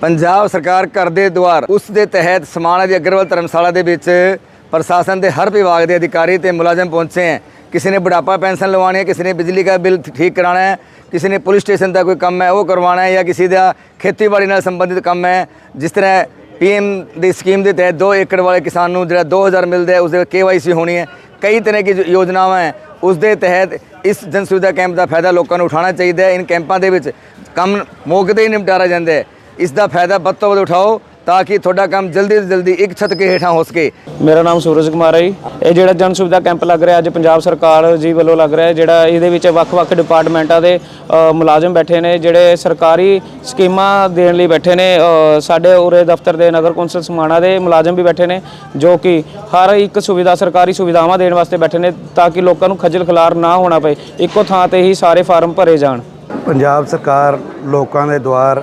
ਪੰਜਾਬ ਸਰਕਾਰ ਘਰ ਦੇ ਦੁਆਰ। ਉਸ ਦੇ ਤਹਿਤ ਸਮਾਣਾ ਦੀ ਅਗਰਵਾਲ ਧਰਮਸ਼ਾਲਾ ਦੇ ਵਿੱਚ ਪ੍ਰਸ਼ਾਸਨ ਦੇ ਹਰ ਵਿਭਾਗ ਦੇ ਅਧਿਕਾਰੀ ਤੇ ਮੁਲਾਜ਼ਮ ਪਹੁੰਚੇ ਹੈ। ਕਿਸੇ ਨੇ ਬੁਢਾਪਾ ਪੈਨਸ਼ਨ ਲਵਾਉਣੀ ਹੈ, ਕਿਸੇ ਨੇ ਬਿਜਲੀ ਦਾ ਬਿੱਲ ਠੀਕ ਕਰਾਉਣਾ ਹੈ, ਕਿਸੇ ਨੇ ਪੁਲਿਸ ਸਟੇਸ਼ਨ ਦਾ ਕੋਈ ਕੰਮ ਹੈ, ਉਹ ਕਰਵਾਉਣਾ ਹੈ ਜਾਂ ਕਿਸੇ ਦਾ ਖੇਤੀਬਾੜੀ ਨਾਲ ਸੰਬੰਧਿਤ ਕੰਮ ਹੈ। ਜਿਸ ਤਰ੍ਹਾਂ ਪੀਐਮ ਦੀ ਸਕੀਮ ਦੇ ਤਹਿਤ 2 ਏਕੜ ਵਾਲੇ ਕਿਸਾਨ ਨੂੰ ਜਿਹੜਾ 2000 ਮਿਲਦਾ ਹੈ ਉਸ ਦੇ ਕੇਵਾਈਸੀ ਹੋਣੀ ਹੈ। ਕਈ ਤਰ੍ਹਾਂ ਦੀ ਜੋ ਯੋਜਨਾਵਾਂ ਹੈ, ਉਸ ਦੇ ਤਹਿਤ ਇਸ ਜਨ ਸੁਵਿਧਾ ਕੈਂਪ ਦਾ ਫਾਇਦਾ ਲੋਕਾਂ ਨੂੰ ਉਠਾਉਣਾ ਚਾਹੀਦਾ ਹੈ। ਇਨ ਕੈਂਪਾਂ ਦੇ ਵਿੱਚ ਕੰਮ ਮੌਕੇ ਤੇ ਹੀ ਨਿਪਟਾਰਾ ਜਾਂਦਾ ਹੈ। ਇਸ ਦਾ ਫਾਇਦਾ ਵੱਧ ਤੋਂ ਵੱਧ ਉਠਾਓ ਤਾਂ ਕਿ ਤੁਹਾਡਾ ਕੰਮ ਜਲਦੀ ਤੋਂ ਜਲਦੀ ਇੱਕ ਛੱਤ ਕੇ ਹੇਠਾਂ ਹੋ ਸਕੇ। ਮੇਰਾ ਨਾਮ ਸੂਰਜ ਕੁਮਾਰ ਹੈ ਜੀ। ਇਹ ਜਿਹੜਾ ਜਨ ਸੁਵਿਧਾ ਕੈਂਪ ਲੱਗ ਰਿਹਾ ਅੱਜ ਪੰਜਾਬ ਸਰਕਾਰ ਜੀ ਵੱਲੋਂ ਲੱਗ ਰਿਹਾ ਹੈ, ਜਿਹੜਾ ਇਹਦੇ ਵਿੱਚ ਵੱਖ-ਵੱਖ ਡਿਪਾਰਟਮੈਂਟਾਂ ਦੇ ਅ, ਮੁਲਾਜ਼ਮ ਬੈਠੇ ਨੇ ਜਿਹੜੇ ਸਰਕਾਰੀ ਸਕੀਮਾਂ ਦੇਣ ਲਈ ਬੈਠੇ ਨੇ ਅ, ਸਾਡੇ ਉਰੇ ਦਫ਼ਤਰ ਦੇ ਨਗਰ ਕੌਂਸਲ ਸਮਾਣਾ ਦੇ ਮੁਲਾਜ਼ਮ ਵੀ ਬੈਠੇ ਨੇ ਜੋ ਕਿ ਹਰ ਇੱਕ ਸੁਵਿਧਾ ਸਰਕਾਰੀ ਸੁਵਿਧਾਵਾਂ ਦੇਣ ਵਾਸਤੇ ਬੈਠੇ ਨੇ ਤਾਂ ਕਿ ਲੋਕਾਂ ਨੂੰ ਖੱਜਲ ਖਲਾਰ ਨਾ ਹੋਣਾ ਪਏ। ਇੱਕੋ ਥਾਂ ਤੇ ਹੀ ਸਾਰੇ ਫਾਰਮ ਭਰੇ ਜਾਣ। ਪੰਜਾਬ ਸਰਕਾਰ ਲੋਕਾਂ ਦੇ ਦੁਆਰ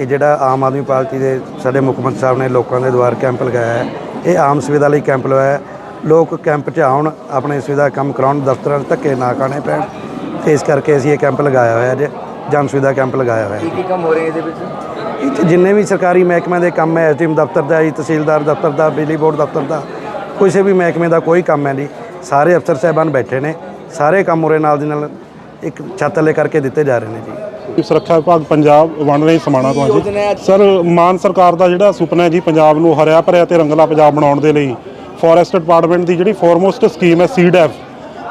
ਇਹ ਜਿਹੜਾ ਆਮ ਆਦਮੀ ਪਾਰਟੀ ਦੇ ਸਾਡੇ ਮੁੱਖ ਮੰਤਰੀ ਸਾਹਿਬ ਨੇ ਲੋਕਾਂ ਦੇ ਦੁਆਰ ਕੈਂਪ ਲਗਾਇਆ ਹੈ ਇਹ ਆਮ ਸੁਵਿਧਾ ਲਈ ਕੈਂਪ ਲਗਾਇਆ ਹੈ। ਲੋਕ ਕੈਂਪ 'ਚ ਆਉਣ ਆਪਣੇ ਸੁਵਿਧਾ ਕੰਮ ਕਰਾਉਣ ਦਫ਼ਤਰਾਂ 'ਚ ਧੱਕੇ ਨਾ ਖਾਣੇ ਪੈਣ ਤੇ ਇਸ ਕਰਕੇ ਅਸੀਂ ਇਹ ਕੈਂਪ ਲਗਾਇਆ ਹੋਇਆ ਅੱਜ ਜਨ ਸੁਵਿਧਾ ਕੈਂਪ ਲਗਾਇਆ ਹੋਇਆ ਹੈ। ਕੀ ਕੰਮ ਹੋ ਰਹੇ ਇਹਦੇ ਵਿੱਚ? ਇਹ 'ਚ ਜਿੰਨੇ ਵੀ ਸਰਕਾਰੀ ਮਹਿਕਮਿਆਂ ਦੇ ਕੰਮ ਹੈ ਐਸਡੀਐਮ ਦਫ਼ਤਰ ਦਾ ਜੀ ਤਹਿਸੀਲਦਾਰ ਦਫ਼ਤਰ ਦਾ ਬਿਜਲੀ ਬੋਰਡ ਦਫ਼ਤਰ ਦਾ ਕਿਸੇ ਵੀ ਮਹਿਕਮੇ ਦਾ ਕੋਈ ਕੰਮ ਹੈ ਨਹੀਂ। ਸਾਰੇ ਅਫਸਰ ਸਾਹਿਬਾਨ ਬੈਠੇ ਨੇ ਸਾਰੇ ਕੰਮ ਉਰੇ ਨਾਲ ਦੀ ਨਾਲ ਇੱਕ ਛੱਤ ਥੱਲੇ ਕਰਕੇ ਦਿੱਤੇ ਜਾ ਰਹੇ ਨੇ ਜੀ। ਸੁਰੱਖਿਆ ਵਿਭਾਗ ਪੰਜਾਬ ਵਨ ਰਹੀ ਸਮਾਣਾ ਤੋਂ ਹਾਂ ਜੀ ਸਰ ਮਾਨ ਸਰਕਾਰ ਦਾ ਜਿਹੜਾ ਸੁਪਨਾ ਹੈ ਜੀ ਪੰਜਾਬ ਨੂੰ ਹਰਿਆ ਭਰਿਆ ਤੇ ਰੰਗਲਾ ਪੰਜਾਬ ਬਣਾਉਣ ਦੇ ਲਈ ਫੋਰੈਸਟ ਡਿਪਾਰਟਮੈਂਟ ਦੀ ਜਿਹੜੀ ਫੋਰਮੋਸਟ ਸਕੀਮ ਹੈ ਸੀਡੈਫ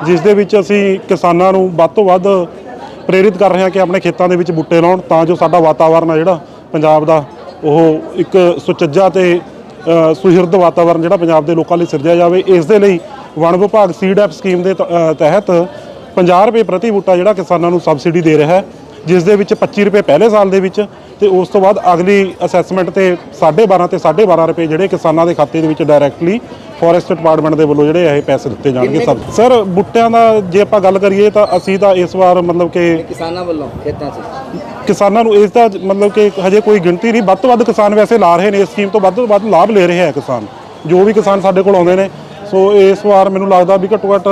ਜਿਸ ਦੇ ਵਿੱਚ ਅਸੀਂ ਕਿਸਾਨਾਂ ਨੂੰ ਵੱਧ ਤੋਂ ਵੱਧ ਪ੍ਰੇਰਿਤ ਕਰ ਰਹੇ ਹਾਂ ਕਿ ਆਪਣੇ ਖੇਤਾਂ ਦੇ ਵਿੱਚ ਬੂਟੇ ਲਾਉਣ ਤਾਂ ਜੋ ਸਾਡਾ ਵਾਤਾਵਰਨ ਹੈ ਜਿਹੜਾ ਪੰਜਾਬ ਦਾ ਉਹ ਇੱਕ ਸੁਚੱਜਾ ਤੇ ਸੁਹਿਰਦ ਵਾਤਾਵਰਨ ਜਿਹੜਾ ਪੰਜਾਬ ਦੇ ਲੋਕਾਂ ਲਈ ਸਿਰਜਿਆ ਜਾਵੇ। ਇਸ ਦੇ ਲਈ ਵਣ ਵਿਭਾਗ ਸੀਡੈਫ ਸਕੀਮ ਦੇ ਤ- ਅ, ਤਹਿਤ 50 ਰੁਪਏ ਪ੍ਰਤੀ ਬੂਟਾ ਜਿਹੜਾ ਕਿਸਾਨਾਂ ਨੂੰ ਸਬਸਿਡੀ ਦੇ ਰਿਹਾ ਹੈ ਜਿਸ ਦੇ ਵਿੱਚ 25 ਰੁਪਏ ਪਹਿਲੇ ਸਾਲ ਦੇ ਵਿੱਚ ਤੇ ਉਸ ਤੋਂ ਬਾਅਦ ਅਗਲੀ ਅਸੈਸਮੈਂਟ ਤੇ 12.5 ਤੇ 12.5 ਰੁਪਏ ਜਿਹੜੇ ਕਿਸਾਨਾਂ ਦੇ ਖਾਤੇ ਦੇ ਵਿੱਚ ਡਾਇਰੈਕਟਲੀ ਫੋਰੈਸਟ ਡਿਪਾਰਟਮੈਂਟ ਦੇ ਵੱਲੋਂ ਜਿਹੜੇ ਇਹ ਪੈਸੇ ਦਿੱਤੇ ਜਾਣਗੇ। ਸਭ ਸਰ ਬੂਟਿਆਂ ਦਾ ਜੇ ਆਪਾਂ ਗੱਲ ਕਰੀਏ ਤਾਂ ਅਸੀਂ ਤਾਂ ਇਸ ਵਾਰ ਮਤਲਬ ਕਿ ਕਿਸਾਨਾਂ ਵੱਲੋਂ ਖੇਤਾਂ 'ਚ? ਕਿਸਾਨਾਂ ਨੂੰ ਇਸ ਦਾ ਮਤਲਬ ਕਿ ਹਜੇ ਕੋਈ ਗਿਣਤੀ ਨਹੀਂ ਵੱਧ ਤੋਂ ਵੱਧ ਕਿਸਾਨ ਵੈਸੇ ਲਾ ਰਹੇ ਨੇ ਇਸ ਸਕੀਮ ਤੋਂ ਵੱਧ ਤੋਂ ਵੱਧ ਲਾਭ ਲੈ ਰਹੇ ਹੈ ਕਿਸਾਨ। ਜੋ ਵੀ ਕਿਸਾਨ ਸਾਡੇ ਕੋਲ ਆਉਂਦੇ ਨੇ ਸੋ ਇਸ ਵਾਰ ਮੈਨੂੰ ਲੱਗਦਾ ਵੀ ਘੱਟੋ ਘੱਟ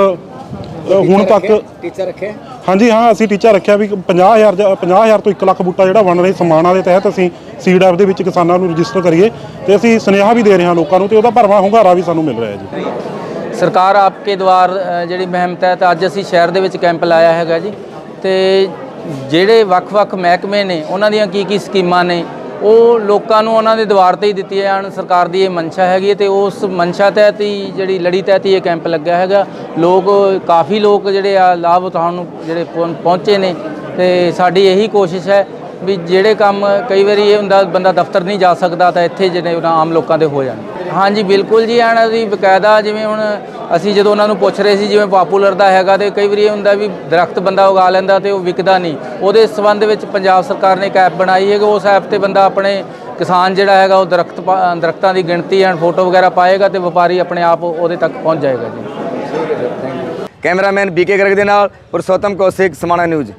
ਹੁਣ ਤੱਕ ਟੀਚਰ ਰੱਖੇ ਹਾਂਜੀ ਹਾਂ ਅਸੀਂ ਟੀਚਾ ਰੱਖਿਆ ਵੀ 50000 ਜਾਂ 50000 ਤੋਂ 1 ਲੱਖ ਬੂਟਾ ਜਿਹੜਾ ਬਣ ਰਹੀ ਸਮਾਨਾਂ ਦੇ ਤਹਿਤ ਅਸੀਂ ਸੀਡ ਐਪ ਦੇ ਵਿੱਚ ਕਿਸਾਨਾਂ ਨੂੰ ਰਜਿਸਟਰ ਕਰੀਏ ਤੇ ਅਸੀਂ ਸੁਨੇਹਾ ਵੀ ਦੇ ਰਹੇ ਹਾਂ ਲੋਕਾਂ ਨੂੰ ਤੇ ਉਹਦਾ ਭਰਵਾਂ ਹੁੰਗਾਰਾ ਵੀ ਸਾਨੂੰ ਮਿਲ ਰਿਹਾ ਹੈ ਜੀ। ਸਰਕਾਰ ਆਪਕੇ ਦਵਾਰ ਜਿਹੜੀ ਮੁਹਿੰਮ ਤਹਿਤ ਅੱਜ ਅਸੀਂ ਸ਼ਹਿਰ ਦੇ ਵਿੱਚ ਕੈਂਪ ਲਾਇਆ ਹੈਗਾ ਜੀ ਤੇ ਜਿਹੜੇ ਵੱਖ-ਵੱਖ ਮਹਿਕਮੇ ਨੇ ਉਹਨਾਂ ਦੀਆਂ ਕੀ ਕੀ ਸਕੀਮਾਂ ਨੇ? ਉਹ ਲੋਕਾਂ ਨੂੰ ਉਹਨਾਂ ਦੇ ਦਵਾਰ ਤੇ ਹੀ ਦਿੱਤੀਆਂ ਜਾਣ ਸਰਕਾਰ ਦੀ ਇਹ ਮਨਸ਼ਾ ਹੈਗੀ ਹੈ ਤੇ ਉਸ ਮਨਸ਼ਾ ਤਹਿਤ ਹੀ ਜਿਹੜੀ ਲੜੀ ਤਹਿਤ ਹੀ ਇਹ ਕੈਂਪ ਲੱਗਿਆ ਹੈਗਾ। ਲੋਕ, ਕਾਫੀ ਲੋਕ ਜਿਹੜੇ ਆ ਲਾਭ ਉਠਾਉਣ ਨੂੰ ਜਿਹੜੇ ਪਹੁੰ- ਪਹੁੰਚੇ ਨੇ ਤੇ ਸਾਡੀ ਇਹੀ ਕੋਸ਼ਿਸ਼ ਹੈ ਵੀ ਜਿਹੜੇ ਕੰਮ ਕਈ ਵਾਰੀ ਇਹ ਹੁੰਦਾ ਬੰਦਾ ਦਫ਼ਤਰ ਨਹੀਂ ਜਾ ਸਕਦਾ ਤਾਂ ਇੱਥੇ ਜਿਹੜੇ ਆਮ ਲੋਕਾਂ ਦੇ ਹੋ ਜਾਣ। ਹਾਂਜੀ, ਬਿਲਕੁਲ ਜੀ ਇਹਨਾਂ ਦੀ ਬਕਾਇਦਾ ਜਿਵੇਂ ਹੁਣ ਅਸੀਂ ਜਦੋਂ ਉਹਨਾਂ ਨੂੰ ਪੁੱਛ ਰਹੇ ਸੀ, ਜਿਵੇਂ ਪਾਪੂਲਰ ਦਾ ਹੈਗਾ ਤੇ ਕਈ ਵਾਰੀ ਇਹ ਹੁੰਦਾ ਵੀ ਦਰਖਤ ਬੰਦਾ ਉਗਾ ਲੈਂਦਾ ਤੇ ਉਹ ਵਿਕਦਾ ਨਹੀਂ। ਉਹਦੇ ਸੰਬੰਧ ਵਿੱਚ ਪੰਜਾਬ ਸਰਕਾਰ ਨੇ ਇੱਕ ਐਪ ਬਣਾਈ ਹੈ ਕਿ ਉਸ ਐਪ ਤੇ ਬੰਦਾ ਆਪਣੇ ਕਿਸਾਨ ਜਿਹੜਾ ਹੈਗਾ, ਉਹ ਦਰਖਤ ਪਾ- ਦਰਖਤਾਂ ਦੀ ਗਿਣਤੀ ਐਂਡ ਫੋਟੋ ਵਗੈਰਾ ਪਾਏਗਾ ਤੇ ਵਪਾਰੀ ਆਪਣੇ ਆਪ ਉਹਦੇ ਤੱਕ ਪਹੁੰਚ ਜਾਏਗਾ ਜੀ। ਕੈਮਰਾਮੈਨ ਬੀਕੇ ਗਰਗ ਦੇ ਨਾਲ, ਪੁਰਸ਼ੋਤਮ ਕੌਸ਼ਿਕ, ਸਮਾਣਾ ਨਿਊਜ਼।